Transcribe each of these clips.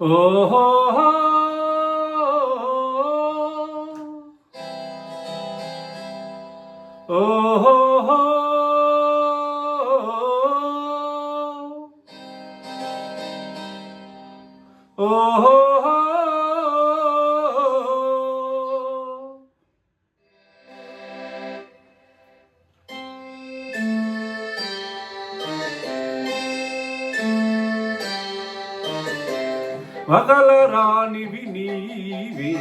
oh. Oh. ఓహో వగల రానివి నీవే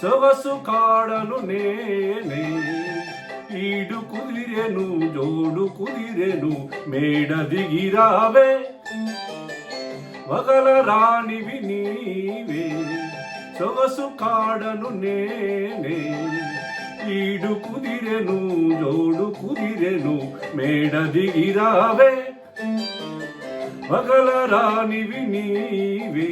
సొగసు కాడను నేనే ఈడు కుదిరెను జోడు కుదిరెను మేడ దిగిరావే వగల రానివి నీవే సొగసు కాడను నేనే ఈడు కుదిరెను జోడు కుదిరెను మేడ దిగిరావే పగల రానివి నీవే.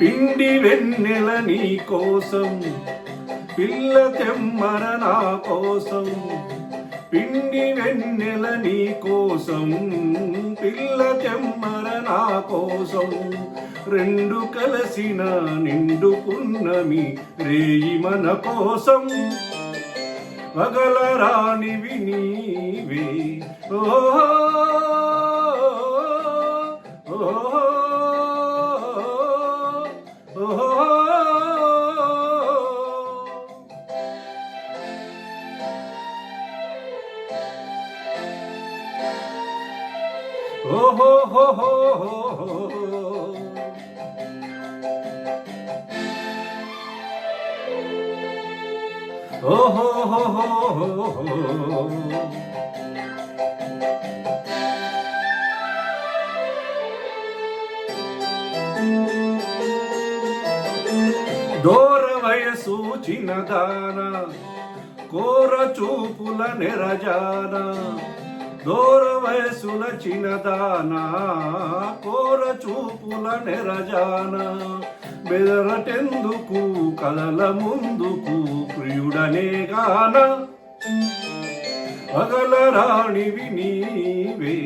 పిండి వెన్నెల నీ కోసం పిల్ల తెమ్మర నా కోసం. పిండి వెన్నెల నీ కోసం పిల్ల చెమ్మర నా కోసం. రెండు కలసిన నిండు పున్నమి రేయి మన కోసం. పగల రాణివి నీవే ఓ ఓహో హో హో హో ఓహో హో హో హో దూర వయసు చిన్నదాన కోర చూపుల నెరజాన దూర వయసుల చిన్నదాన కోర చూపుల నెరజాన. బెదరటెందుకు కలల ముందుకు ప్రియుడనే గాన. పగల రాణివి నీవే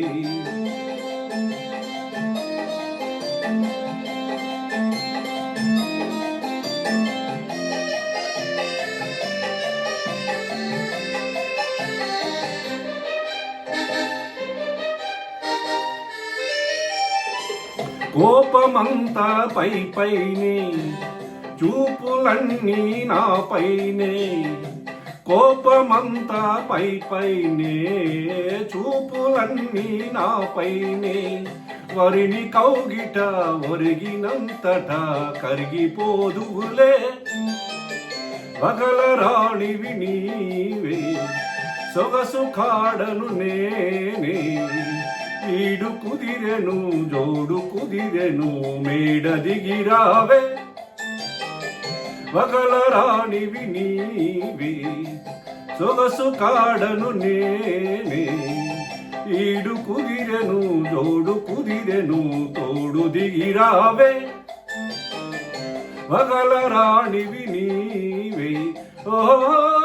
కోపమంతా పై పైనే చూపులన్నీ నాపైనే కోపమంతా పై పైనే చూపులన్నీ నాపైనే వరిని కౌగిట ఒరిగినంతట కరిగిపోదులే పగల రాణివి నీవే సొగసు కాడను నేనే. ಕುದಿರೆನು ಜೋಡು ಕುದಿರೆನು ಮೇಡದಿ ಗಿರಾವೆ. ಮಗಳ ರಾಣಿ ವಿನೀವಿ ಸೊಗಸು ಕಾಡನು ನೇನೆ. ಈಡು ಕುದಿರೆನು ಜೋಡು ಕುದಿರೆನು ತೋಡು ದಿಗಿರಾವೆ ಮಗಳ ರಾಣಿ ನೀವೆ ಓ